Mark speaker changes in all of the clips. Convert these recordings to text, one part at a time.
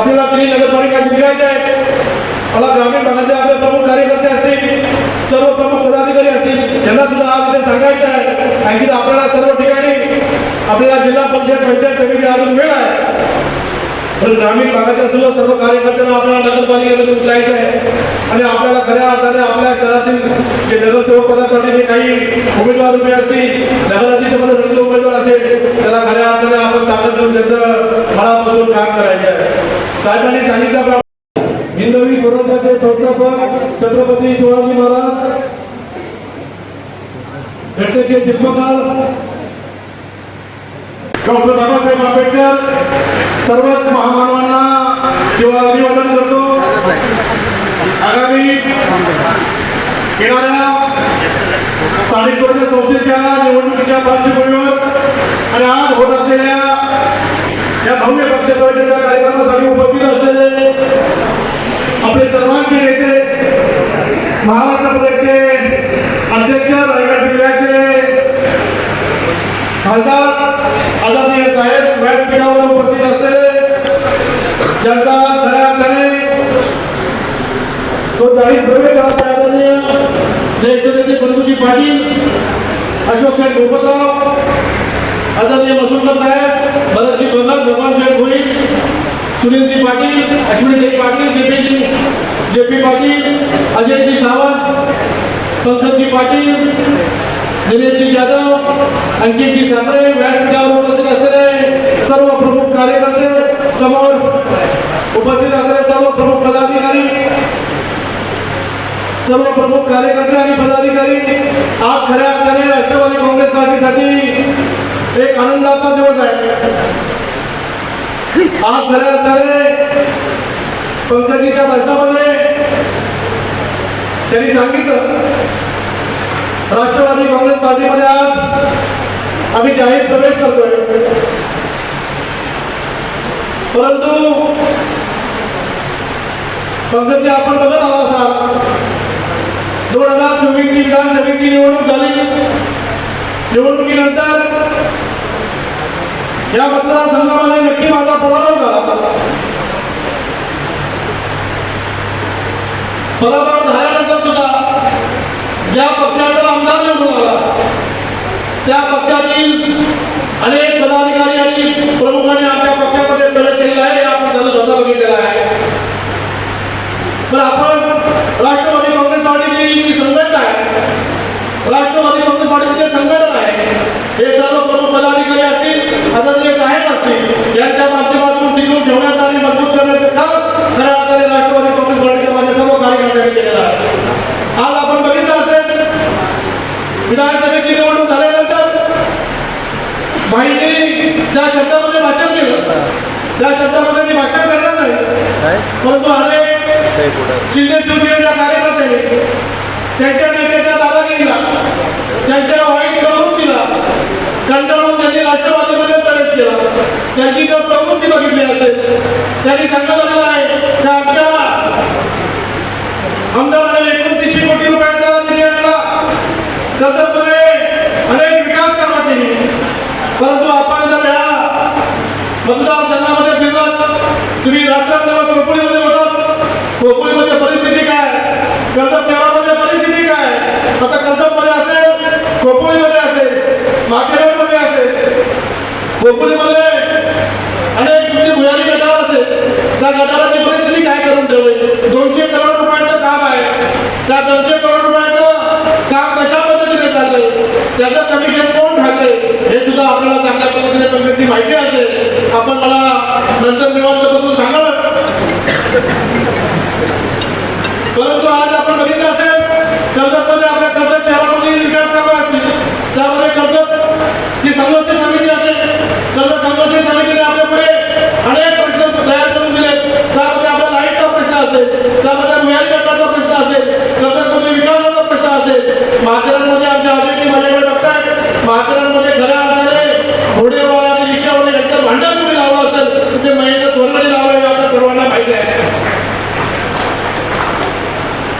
Speaker 1: आपल्याला तरी नगरपालिका जिंकायचे आहे. मला ग्रामीण भागातले आपले प्रमुख कार्यकर्ते असतील सर्व प्रमुख पदाधिकारी असतील त्यांना सुद्धा आज ते सांगायचं आहे. आणखी आपल्याला सर्व ठिकाणी आपल्याला जिल्हा परिषद पंचायत समिती अजून वेळ आहे. पण ग्रामीण भागाच्या सुद्धा सर्व कार्यकर्त्यांना आपल्याला नगरपालिकेमध्ये उचलायचं आहे. आणि आपल्याला खऱ्या अर्थाने आपल्या शहरातील जे नगरसेवक पदासाठी जे काही उमेदवार उभे असतील नगराध्यक्ष पदासाठी जो उमेदवार असेल त्याला खऱ्या अर्थाने आपण ताकद देऊन त्याचं फळापासून काम करायचं. साहेबांनी सांगितल्याप्रमाणे हिंदवी स्वराज्याचे संस्थापक छत्रपती शिवाजी महाराज. घटनेचे शिल्पकार. डॉक्टर बाबासाहेब आंबेडकर. सर्वच महामानवांना किंवा अभिवादन करतो. आगामी येणाऱ्या स्थानिक संस्थेच्या निवडणुकीच्या पार्श्वभूमीवर आणि आज होत असलेल्या या भव्य पक्ष प्रवेशाच्या कार्यक्रमासाठी उपस्थित असलेले आपले सर्वांचे नेते महाराष्ट्र प्रदेशचे अध्यक्ष रायगड जिल्ह्याचे खासदार आदरणीय साहेब व्यासपीठावर उपस्थित असलेले ज्यांचा खऱ्या अर्थाने तो जाहीर प्रवेश करत आहे आदरणीय ज्येष्ठ नेते पाटील अशोक साहेब गोपतराव आदरणीय मसुमकर साहेब भरतजी बंगाल भगवान साहेब भोई Sunilji Patil Ashwini ji Patil J P J P Patil Ajayji Sawant संसदजी पाटील दिनेशजी जाधव अंकितजी साखरे व्यासपीठावर उपस्थित असलेले सर्व प्रमुख कार्यकर्ते समोर उपस्थित असलेले सर्व प्रमुख पदाधिकारी सर्व प्रमुख कार्यकर्ते आणि पदाधिकारी आज खऱ्या अर्थाने राष्ट्रवादी काँग्रेस पार्टीसाठी एक आनंदाचा दिवस आहे. आज खऱ्या अर्थाने पंकजीच्या भाषणामध्ये त्यांनी सांगितलं राष्ट्रवादी काँग्रेस पार्टीमध्ये आज आम्ही जाहीर प्रवेश करतोय. परंतु पंकजी आपण बघत आला असा दोन हजार चोवीसची विधानसभेची निवडणूक झाली. निवडणुकीनंतर या मतदारसंघामध्ये नक्की माझा पराभव झाला पराभव झाल्यानंतर सुद्धा ज्या पक्षाचा आमदार निवडून आला त्या पक्षातील अनेक पदाधिकारी आणि प्रमुखांनी आमच्या पक्षामध्ये प्रवेश केलेला आहे आपण त्यांना स्वतः बघितलेला आहे. पण आपण राष्ट्रवादी काँग्रेस जी संघटना आहे. राष्ट्रवादी काँग्रेस पार्टीचे संघटना आहे. हे सर्व प्रमुख पदाधिकारी असतील आदरणीय साहेब असतील यांच्या माध्यमातून टिकवून ठेवण्याचं आणि मजबूत करण्याचं काम खऱ्या अर्थाने राष्ट्रवादी काँग्रेस पार्टीच्या माझ्या सर्व कार्यकर्त्यांनी केलेलं आहे. आज आपण बघितलं असेल विधानसभेची निवडणूक झाल्यानंतर माहिती ज्या शब्दामध्ये वाचन केलं त्या शब्दामध्ये मी वाचन करणार नाही. परंतु अनेक शिंदे शिवसेनेच्या कार्यकर्त्यांनी त्यांच्या नेत्याच्या दादागिरीला त्यांच्या वाईट प्रवृत्तीला कंटाळून त्यांनी राष्ट्रवादीमध्ये प्रवेश केला. त्यांची जर प्रवृत्ती बघितली असेल. त्यांनी आहे की आमच्या आमदाराने एकोणतीसशे कोटी रुपयाचा निधी आणला अनेक विकास कामं केली. परंतु आपण जर या मतदारसंघामध्ये फिरलात तुम्ही राष्ट्रात होतात परिस्थिती काय? कर्जत शहरामध्ये परिस्थिती काय? आता कर्जतमध्ये असेल खोपोलीमध्ये असेल माथेरानमध्ये असेल. खोपोलीमध्ये अनेक तुमची भुयारी गटार असेल. त्या गटाराची परिस्थिती काय करून ठेवली? दोनशे करोड रुपयाचं काम आहे. त्या दोनशे करोड रुपयाचं काम कशा पद्धतीने चाललंय? त्याचं कमिशन कोण खाते? हे सुद्धा आपल्याला चांगल्या पद्धतीने पद्धती माहिती असेल. आपण मला नंतर निवांत बसून सांगालच. परंतु आज आपण बघितलं असेल कर्जतमध्ये आपल्या कर्जत शहरामध्ये विकास कामं असतील त्यामध्ये कर्जत जी संघर्ष समिती असेल. कर्जत संघर्ष समितीने आपल्या पुढे अनेक प्रश्न तयार करून दिले. त्यामध्ये आपला लाईटचा प्रश्न असेल त्यामध्ये भुयारी गटाचा प्रश्न असेल कर्जतमध्ये विकासाचा प्रश्न असेल. माथेरानमध्ये आमच्या अध्यक्ष माझ्याकडे बघताय माथेरानमध्ये घरा आणणारे घोडेवाला आणि रिक्षावाले यांचं भांडण तुम्ही लावलं असेल. ते महेंद्र धोरणाने लावलं हे आपल्या सर्वांना माहिती आहे.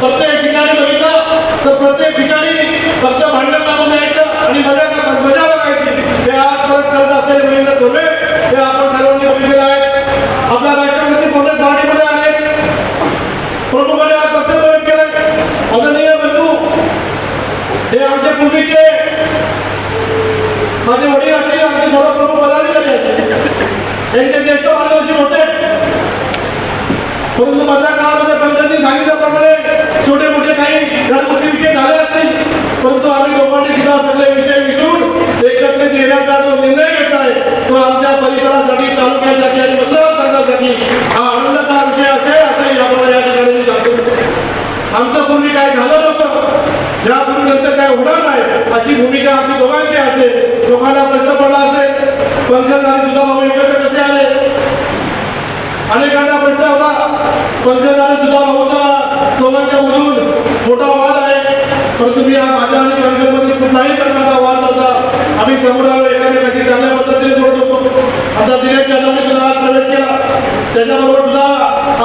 Speaker 1: प्रत्येक ठिकाणी बघितलं तर प्रत्येक ठिकाणी फक्त भांडण लावून द्यायचं आणि मजा मजा बघायची. हे आज परत करत असलेले मुलींना धोरे हे आपण सर्वांनी बघितलेलं आहे. आपल्या राष्ट्रपती कोणत्या गाडीमध्ये आले. प्रमुखाने आज पक्ष प्रवेश केला आदरणीय बंधू हे आमचे पूर्वीचे माझे वडील असतील आमचे सर्व प्रमुख पदाधिकारी त्यांचे ज्येष्ठ मार्गदर्शी होते. छोटे मोठे काही घरगुती विषय झाले असतील परंतु आम्ही लोकांनी सुद्धा सगळे विषय येण्याचा जो निर्णय घेतला आहे तो आमच्या परिसरासाठी तालुक्यासाठी आणि मतदारसंघासाठी हा आनंदाचा विषय असेल या ठिकाणी सांगतो. आमचं पूर्वी काय झालं नव्हतं यापूर्वी नंतर काय होणार नाही अशी भूमिका आमची दोघांची असेल लोकांना प्रश्न पडला असेल पंकज आणि सुद्धा एकत्र कसे आले? अनेकांना प्रश्न होता पंकज आणि सुद्धा मोठा वाद आहे. परंतु मी हा माझ्या आणि पंकजमध्ये कुठलाही प्रकारचा वाद नव्हता. आम्ही समोर आलो एकामेकाची चांगल्या पद्धतीने बोलत होतो आता दिनेश जाधवने सुद्धा आज प्रवेश केला. त्याच्याबरोबर सुद्धा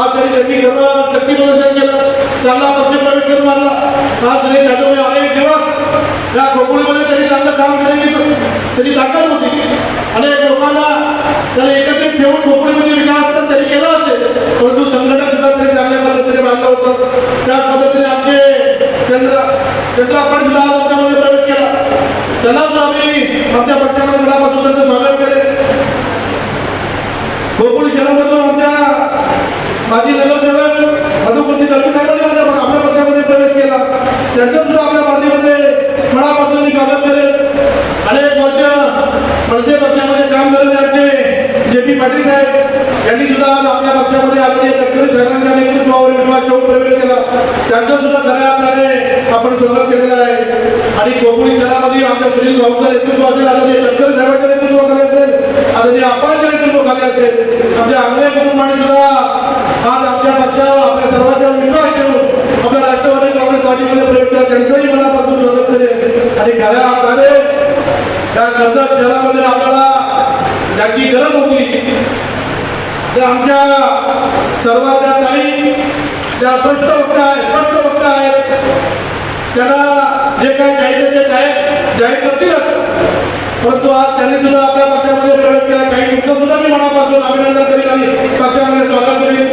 Speaker 1: आज त्यांनी त्यांनी सर्व शक्ती प्रदर्शन केलं. चांगला पक्ष प्रवेश करून आला आज दिनेश जाधवने अनेक दिवस. या खोकुळीमध्ये त्यांनी चांगलं काम केल्याची त्यांनी ताकद होती. अनेक लोकांना त्याने एकत्रित ठेवून खोकुळीमध्ये विकास तर त्यांनी केला असेल परंतु संघटन सुद्धा त्यांनी चांगल्या पद्धतीने बांधलं होतं त्या पद्धतीने आमचे चंद्र चंद्रापण सुद्धा आज आमच्यामध्ये प्रवेश केला त्यांना सुद्धा आम्ही आमच्या पक्षामध्ये मनापासून त्यांचं स्वागत केले गोकुळ शहरामधून आमच्या माजी नगरसेवक मधुकृती दलवी साहेबांनी माझ्या आपल्या पक्षामध्ये प्रवेश केला. त्यांचं सुद्धा आपल्या पार्टीमध्ये मनापासून स्वागत करेल. अनेक वर्ष मनसे पक्षामध्ये काम झालेले आमचे जे पी पाटील साहेब यांनी सुद्धा आज आपल्या पक्षामध्ये आलेले तटकरी साहेबांच्या नेतृत्वावर विश्वास ठेवून प्रवेश केला. त्यांचा सुद्धा खऱ्या अर्थाने आपण स्वागत केलेलं आहे. आणि कोकणी शहरामध्ये आमच्या सुनील भाऊचं नेतृत्व असेल आता जे तटकरी साहेबांचं नेतृत्व खाली असेल आता जे अप्पांचं नेतृत्व खाली असेल आमच्या आंग्रे कुटुंबाने सुद्धा आज आपल्या पक्षावर आपल्या सर्वांचा विश्वास ठेवून आपल्या राष्ट्रवादी काँग्रेस पार्टीमध्ये प्रवेश केला. त्यांचंही मनापासून स्वागत करेल आणि खऱ्या अर्थाने त्या कर्जत शहरामध्ये आपल्याला ज्याची गरज होती. त्या आमच्या सर्वांच्या ताई त्या स्पष्ट वक्ता आहेत स्पष्ट वक्ता आहेत. त्यांना जे काही जाहीर ते जाहीर जाहीर करतीलच. परंतु आज त्यांनी सुद्धा आपल्या पक्षामध्ये प्रवेश केला. काही तुमचं सुद्धा मी मनापासून अभिनंदन करीन आणि पक्षामध्ये स्वागत करीन.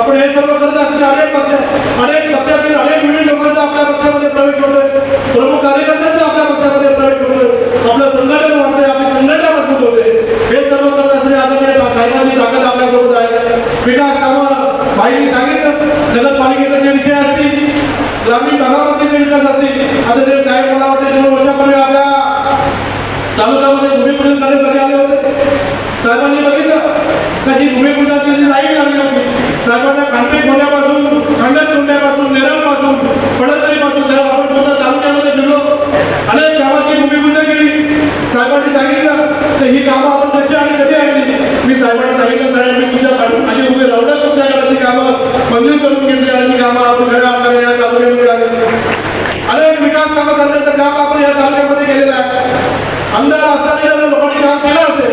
Speaker 1: आपण हे सर्व करत असलेले अनेक पक्ष अनेक पक्षातील अनेक विविध लोकांचा आपल्या पक्षामध्ये प्रवेश होतोय. प्रमुख कार्यकर्त्यांचा आपल्या पक्षामध्ये प्रवेश होतोय आपलं संघटन वाढतंय आपली संघटना मजबूत होते हे सर्व करत असलेले आदरणीय साहेबांची ताकद आपल्यासोबत आहे विकास कामं माहिती सांगितलं नगरपालिकेचे जे विषय असतील ग्रामीण भागामध्ये जे विकास असतील आता ते साहेब मला वाटते दोन वर्षापूर्वी आपल्या तालुक्यामध्ये भूमिपूजन करण्यासाठी आले होते साहेबांनी बघितलं का जी भूमिपूजनाची जी लाईन लागली होती साहेबांना खांडे खोल्यापासून खंडत सोडण्यापासून नेरळपासून पडतरीपासून जर आपण पूर्ण तालुक्यामध्ये फिरलो अनेक गावाची भूमिपूजन केली साहेबांनी सांगितलं तर ही कामं आपण कशी आणि कधी आणली? मी साहेबांना सांगितलं साहेब मी तुझ्या पाठवून माझी उभी रावड्या तुमच्या घराची कामं मंजूर करून घेतली आणि ती कामं आपण घरा आणणार या तालुक्यामध्ये आली अनेक विकास कामं करण्याचं काम आपण या तालुक्यामध्ये केलेलं आहे. आमदार असताना या लोकांनी काम केलं असेल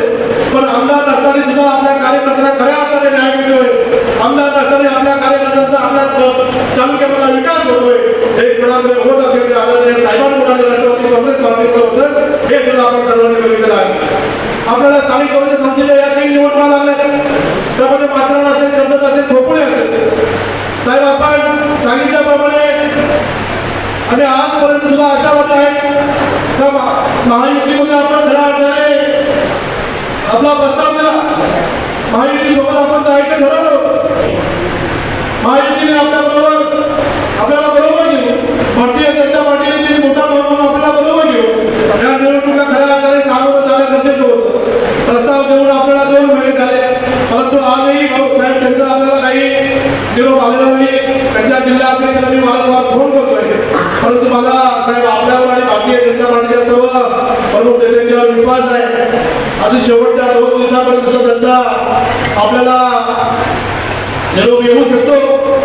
Speaker 1: पण आमदार असताना सुद्धा आपल्या कार्यकर्त्यांना खऱ्या अर्थाने न्याय मिळतोय. आमदार असताना आपल्या कार्यकर्त्यांचा आपल्या त- तालुक्यामधला विकास होतोय. हे कुणाकडे होत असेल ते आदरणीय साहेबांकडे राष्ट्रवादी काँग्रेस पार्टीकडे होतं हे सुद्धा आपण सर्वांनी बघितलेलं आहे. आपल्याला स्थानिक स्वराज्य संस्थेच्या या काही निवडणुका लागल्या त्यामध्ये माथेरान असेल कर्जत असेल खोपुळे असेल. साहेब आपण सांगितल्याप्रमाणे आणि आजपर्यंत सुद्धा आशावाद आहे का महायुतीमध्ये आपण खऱ्या अर्थाने आपला प्रस्ताव दिला. महायुतीसोबत आपण जायचं ठरवलं. महायुतीने आपल्याबरोबर आपल्याला बरोबर घेऊ भारतीय जनता पार्टीने त्यांनी मोठा भाग म्हणून आपल्याला बरोबर घेऊ या निवडणुका खऱ्या अर्थाने सामोरं जाणं गरजेचं होतं प्रस्ताव देऊन आपल्याला दोन महिने झाले परंतु आजही भाऊ साहेब त्यांचा आपल्याला काही निरोप आलेला नाही त्यांच्या जिल्हा अध्यक्षांना मी वारंवार फोन करतोय परंतु माझा साहेब आपल्यावर आणि भारतीय जनता पार्टीच्या सर्व प्रमुख नेत्यांच्यावर विश्वास आहे अजून शेवटच्या दोन दिवसापर्यंत सुद्धा त्यांचा आपल्याला निरोप येऊ शकतो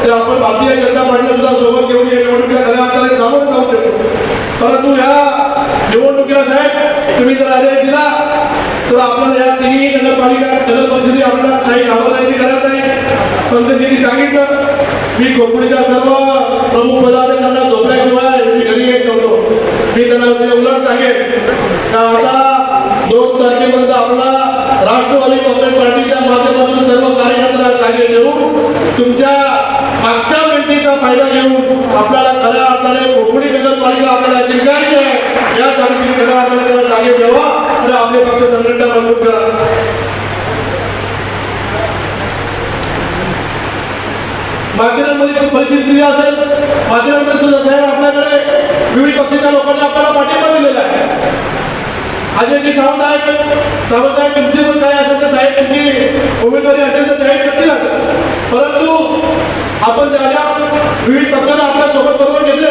Speaker 1: तर आपण भारतीय जनता पार्टीला सुद्धा सोबत घेऊन या निवडणुकीला खऱ्या अर्थाने सामोरं जाऊ शकतो परंतु या निवडणुकीला मी जर आदेश दिला तर आपण या तिन्ही नगरपालिका नगर परिषदी आपल्याला काही नाही गरज नाही. पंतजींनी सांगितलं मी कोकणीच्या सर्व प्रमुख पदाधिकाऱ्यांना झोपल्याशिवाय मी घरी येत नव्हतो. मी त्यांना उलट सांगेन का आता दोन तारखेपर्यंत आपला राष्ट्रवादी काँग्रेस पार्टीच्या माध्यमातून सर्व कार्यकर्त्यांना कार्य देऊन तुमच्या मागच्या मेंटीचा फायदा घेऊन आपल्याला खऱ्या अर्थाने कोकणी नगरपालिका आपल्याला जिंकायची आहे यासाठी जागे मिळवा आणि आपले पक्ष संघटना मजबूत करा. माध्यमांमध्ये परिस्थिती असेल. माध्यमांमध्ये सुद्धा साहेब आपल्याकडे विविध पक्षाच्या लोकांना आपल्याला पाठिंबा दिलेला आहे. अजयजी सावंत आहेत सावंत साहेब तुमची पण काय असेल तर साहेब तुमची उमेदवारी असेल तर जाहीर करतीलच परंतु आपण ज्याला विविध पक्षांना आपल्यासोबत बरोबर घेतले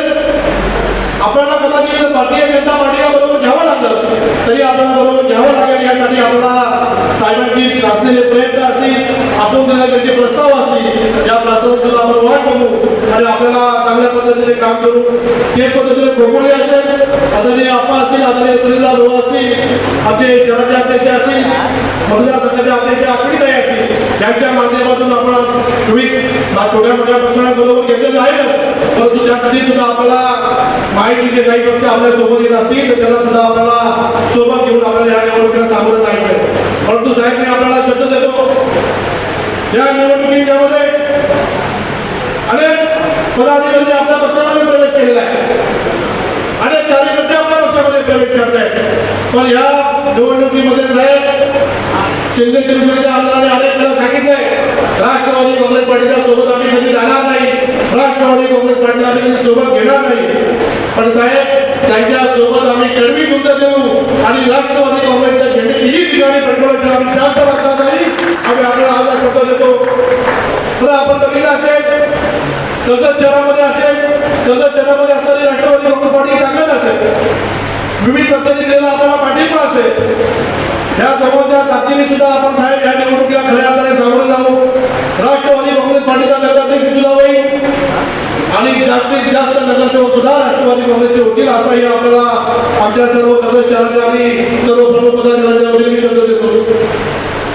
Speaker 1: आपल्याला कदाचित भारतीय जनता पार्टीला बरोबर घ्यावं आपण करून घ्यावं लागेल यासाठी आपला साहेबांची असलेले प्रयत्न असतील आपण त्यांना त्याचे प्रस्ताव असतील या प्रस्तावात आपण वाट बघू आणि आपल्याला चांगल्या पद्धतीने काम करू. ते पद्धतीने कोकणी असेल आदरणीय अप्पा असतील आदरणीय सुनीला रोह असतील आमचे शहराचे अध्यक्ष असतील मतदारसंघाचे अध्यक्ष आखडीताई असतील त्यांच्या माध्यमातून आपण तुम्ही छोट्या मोठ्या प्रश्नाबरोबर बरोबर घेतलेलं आहेच परंतु त्यासाठी सुद्धा आपल्याला माहिती जे काही पक्ष आपल्यासोबत येत असतील तर त्यांना सुद्धा आपल्याला सोबत घेऊन आपल्याला या निवडणुकीला सामोरं जायचं आहे. परंतु साहेब मी आपल्याला शब्द देतो. या निवडणुकीच्यामध्ये अनेक पदाधिकारी आपल्या पक्षामध्ये प्रवेश केलेला आहे. अनेक कार्यकर्ते आपल्या पक्षामध्ये प्रवेश करत आहेत पण या निवडणुकीमध्ये साहेब शिंदे शिवसेनेच्या आमदाराने अनेक वेळा सांगितलंय राष्ट्रवादी काँग्रेस पार्टीच्या सोबत आम्ही कधी जाणार नाही राष्ट्रवादी काँग्रेस पार्टीला आम्ही कधी सोबत घेणार नाही. पण साहेब त्यांच्यासोबत आम्ही कडवी गुंत देऊ आणि राष्ट्रवादी काँग्रेसच्या झेंडे ही ठिकाणी पेट्रोलच्या आम्ही जास्त वाजता नाही आम्ही आपल्याला आज शब्द देतो. तर आपण बघितलं असेल कर्जत शहरामध्ये असेल कर्जत शहरामध्ये असणारी राष्ट्रवादी काँग्रेस पार्टी ताकद असेल. विविध पद्धतीने आपल्याला पाठिंबा असेल. या समोरच्या ताकदीने सुद्धा आपण साहेब या निवडणुकीला खऱ्या अर्थाने सामोरे जाऊ राष्ट्रवादी काँग्रेस पार्टीचा नगराध्यक्ष सुद्धा होईल आणि जास्तीत जास्त नगरसेवक सुद्धा राष्ट्रवादी काँग्रेसचे होतील असाही आपल्याला आमच्या सर्व सदस्यांचे आणि सर्व प्रमुख पदाधिकाऱ्यांच्या मी शब्द देतो.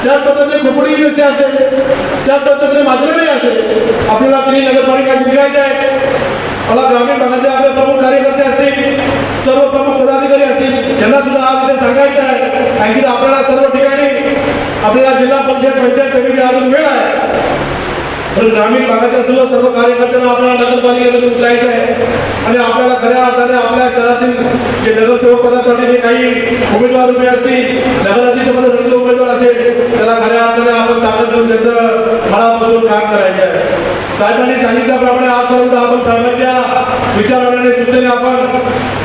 Speaker 1: त्याच पद्धतीने खोपडी व्यक्ती असेल त्याच पद्धतीने मात्र असेल आपल्याला तिन्ही नगरपालिका जिंकायच्या आहेत मला ग्रामीण भागाचे आपले प्रमुख कार्यकर्ते असतील सर्व प्रमुख पदाधिकारी असतील त्यांना सुद्धा आज इथे सांगायचं आहे. कारण की आपल्याला सर्व ठिकाणी आपल्याला जिल्हा पंचायत पंचायत समिती अजून वेळ आहे. पण ग्रामीण भागाच्या सर्व सर्व कार्यकर्त्यांना आपल्याला नगरपालिकेमध्ये उतरायचं आहे. आणि आपल्याला खऱ्या अर्थाने आपल्या शहरातील जे नगरसेवक पदासाठी जे काही उमेदवार उभे असतील नगराध्यक्ष पदासाठी उमेदवार असेल त्याला खऱ्या अर्थाने आपण ताकद देऊन त्याचं फळापासून काम करायचं आहे. साहेबांनी सांगितल्याप्रमाणे आजपर्यंत आपण साहेबांच्या विचाराने सूचनेने आपण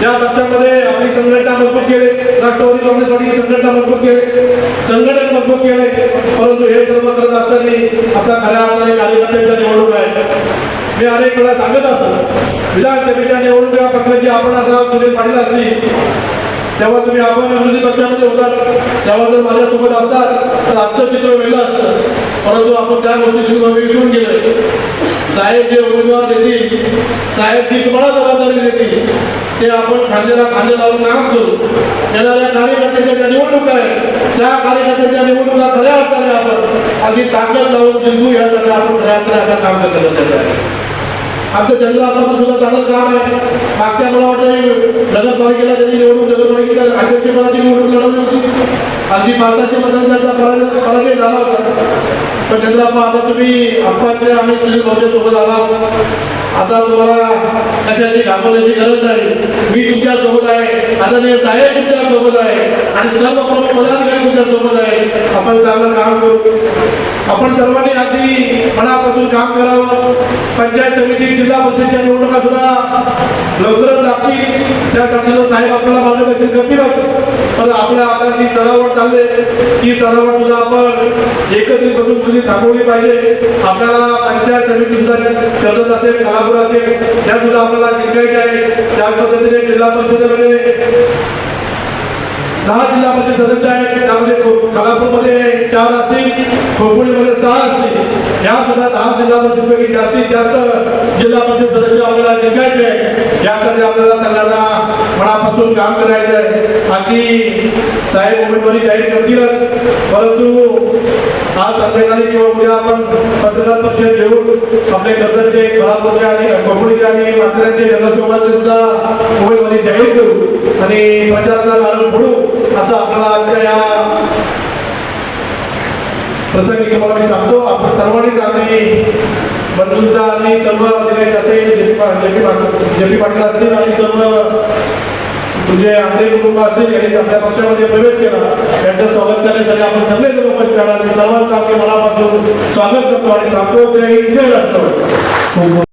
Speaker 1: या पक्षामध्ये आपली संघटना मजबूत केले. राष्ट्रवादी काँग्रेस पार्टी संघटना मजबूत केले. संघटन मजबूत केले. परंतु हे सर्व करत असताना आता खऱ्या अर्थाने कार्यकर्त्यांच्या निवडणूक आहे मी अनेक वेळा सांगत असतो. विधानसभेच्या निवडणुका पक्षाची आपण आता सुनील पाटील असली तेव्हा तुम्ही आपण विरोधी पक्षामध्ये होतात. तेव्हा जर माझ्यासोबत असतात तर आजचं चित्र वेगळं असतं. परंतु आपण त्या गोष्टी विसरून गेलो. साहेब जे उमेदवार देतील साहेब जी तुम्हाला जबाबदारी देतील ते आपण खांद्याला खांदे लावून काम करू येणाऱ्या कार्यकर्त्याच्या ज्या निवडणुका आहेत त्या कार्यकर्त्याच्या निवडणुका खऱ्या अर्थाने आपण अगदी ताकद लावून जिंकू यासाठी आपण खऱ्या अर्थाने आता काम करत आहे आमच्या चंद्रापासून सुद्धा चांगलं काम आहे. मागच्या मला वाटतं नगरपालिकेला त्यांनी निवडणूक नगरपालिकेला अध्यक्षपदाची निवडणूक लढवली होती. अगदी पाचशे पदांचा पराजय झाला होता. पण चंद्राप्पा आता तुम्ही आप्पाच्या आणि तुझ्या भाऊच्या सोबत आला आता तुम्हाला कशाची घाबरण्याची गरज नाही. मी तुमच्यासोबत आहे. आदरणीय साहेब तुमच्यासोबत आहे आणि सर्व प्रमुख पदाधिकारी तुमच्यासोबत आहे. आपण चांगलं काम करू. आपण सर्वांनी आधी मनापासून काम करावं. पंचायत समिती जिल्हा परिषदेच्या निवडणुका सुद्धा लवकरच लागतील. त्यासाठी साहेब आपल्याला मार्गदर्शन करतीलच. पण आपल्या आता जी चढावड चालले ती चढावड सुद्धा आपण एकत्रित बसून तुम्ही थांबवली पाहिजे. आपल्याला पंचायत समिती सुद्धा कर्जत असेल कोल्हापूर असेल त्या सुद्धा आपल्याला जिंकायचे आहे. त्या पद्धतीने जिल्हा परिषदेमध्ये दहा जिल्हा परिषद सदस्य आहेत. त्यामध्ये कोल्हापूरमध्ये चार असतील खोपोलीमध्ये सहा असतील. या सुद्धा दहा जिल्हा परिषदपैकी जास्तीत जास्त जिल्हा परिषद सदस्य आपल्याला निघायचे आहे यासाठी आपल्याला सगळ्यांना मनापासून काम करायचं आहे. बाकी साहेब उमेदवारी जाहीर करतीलच. परंतु आज संध्याकाळी किंवा उद्या आपण पत्रकार परिषद घेऊन आपले कर्जचे कोल्हापूरचे आणि कोकणीचे आणि मात्र्यांचे जनसंवादाचे सुद्धा उमेदवारी जाहीर करू. आणि प्रचाराचा घालून पडू असं आपल्याला आजच्या या प्रसंगी तुम्हाला मी सांगतो. आपण सर्वांनीच आधी बंधूंचा आणि सर्व दिनेश असेल जे पी जे पी पाटील असतील आणि सर्व तुझे आंतरिक कुटुंब असतील यांनी आपल्या पक्षामध्ये प्रवेश केला. त्यांचं स्वागत करण्यासाठी आपण सगळे जण उपस्थित राहणार. सर्वांचं आपले मनापासून स्वागत करतो आणि सांगतो जय हिंद, जय राष्ट्रवादी.